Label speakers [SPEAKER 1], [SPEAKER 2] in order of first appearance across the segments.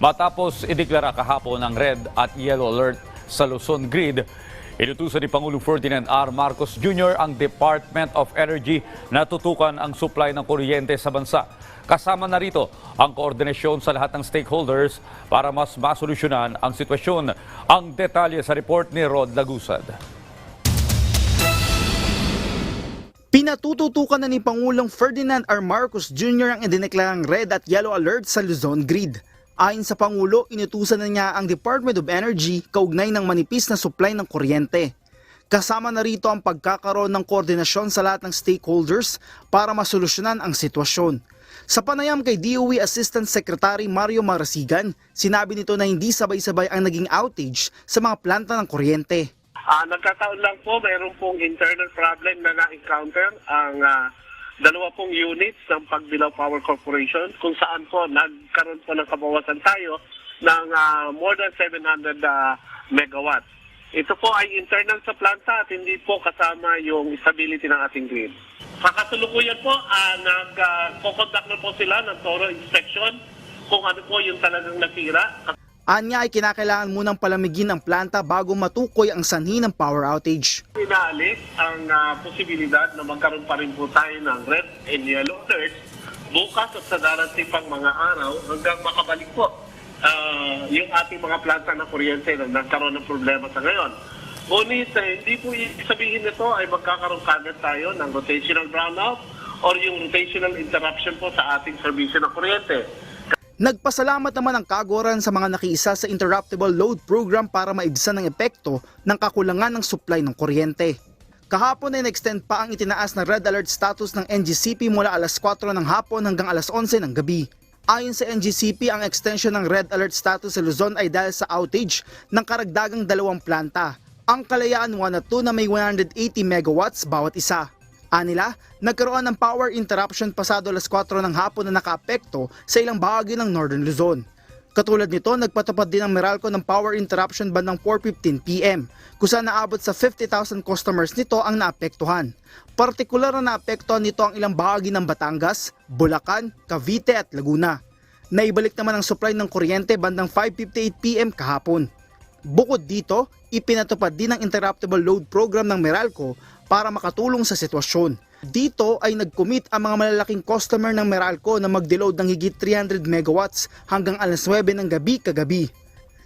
[SPEAKER 1] Matapos ideklara kahapon ang red at yellow alert sa Luzon Grid, inutusan ni Pangulong Ferdinand R. Marcos Jr. ang Department of Energy na tutukan ang supply ng kuryente sa bansa. Kasama na rito ang koordinasyon sa lahat ng stakeholders para mas masolusyonan ang sitwasyon. Ang detalye sa report ni Rod Lagusad.
[SPEAKER 2] Pinatututukan na ni Pangulong Ferdinand R. Marcos Jr. ang idineklarang red at yellow alert sa Luzon Grid. Ayon sa Pangulo, inutusan na niya ang Department of Energy kaugnay ng manipis na supply ng kuryente. Kasama na rito ang pagkakaroon ng koordinasyon sa lahat ng stakeholders para masolusyonan ang sitwasyon. Sa panayam kay DOE Assistant Secretary Mario Marasigan, sinabi nito na hindi sabay-sabay ang naging outage sa mga planta ng kuryente.
[SPEAKER 3] Ah, nagkataon lang po, mayroon pong internal problem na na-encounter ang ah, dalawa pong units ng Pagbilao Power Corporation kung saan po nagkaroon po ng kabawasan tayo ng ah, more than 700 ah, megawatts. Ito po ay internal sa planta at hindi po kasama yung stability ng ating grid. Sa kasulukuyan po, uh, nag-conduct na po sila ng thorough inspection kung ano po yung talagang natira.
[SPEAKER 2] Anya ay kinakailangan munang palamigin ang planta bago matukoy ang sanhi ng power outage.
[SPEAKER 3] Inaalis ang ah, posibilidad na magkaroon pa rin po tayo ng red and yellow alert bukas at sa darating pang mga araw hanggang makabalik po ah, yung ating mga planta ng kuryente na nagkaroon ng problema sa ngayon. Ngunit eh, hindi po sabihin nito ay magkakaroon kagad tayo ng rotational brownout or yung rotational interruption po sa ating serbisyo ng kuryente.
[SPEAKER 2] Nagpasalamat naman ang kagoran sa mga nakiisa sa Interruptible Load Program para maibsan ang epekto ng kakulangan ng supply ng kuryente. Kahapon ay nag-extend pa ang itinaas na red alert status ng NGCP mula alas 4 ng hapon hanggang alas 11 ng gabi. Ayon sa NGCP, ang extension ng red alert status sa Luzon ay dahil sa outage ng karagdagang dalawang planta, ang Kalayaan 1 at 2 na may 180 megawatts bawat isa. Anila, nagkaroon ng power interruption pasado alas 4 ng hapon na nakaapekto sa ilang bahagi ng Northern Luzon. Katulad nito, nagpatupad din ang Meralco ng power interruption bandang 4.15pm, kung saan naabot sa 50,000 customers nito ang naapektuhan. Partikular na naapektuhan nito ang ilang bahagi ng Batangas, Bulacan, Cavite at Laguna. Naibalik naman ang supply ng kuryente bandang 5.58pm kahapon. Bukod dito, ipinatupad din ang interruptible load program ng Meralco para makatulong sa sitwasyon. Dito ay nag-commit ang mga malalaking customer ng Meralco na mag-deload ng higit 300 megawatts hanggang alas 9 ng gabi kagabi.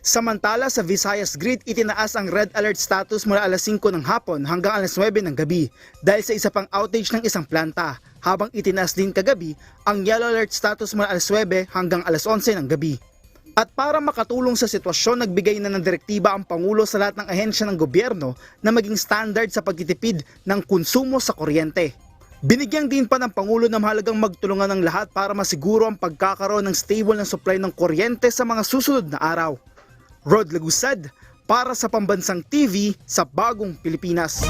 [SPEAKER 2] Samantala sa Visayas Grid, itinaas ang red alert status mula alas 5 ng hapon hanggang alas 9 ng gabi dahil sa isa pang outage ng isang planta, habang itinaas din kagabi ang yellow alert status mula alas 9 hanggang alas 11 ng gabi. At para makatulong sa sitwasyon, nagbigay na ng direktiba ang Pangulo sa lahat ng ahensya ng gobyerno na maging standard sa pagtitipid ng konsumo sa kuryente. Binigyan din pa ng Pangulo na mahalagang magtulungan ng lahat para masiguro ang pagkakaroon ng stable na supply ng kuryente sa mga susunod na araw. Rod Lagusad, para sa Pambansang TV sa Bagong Pilipinas.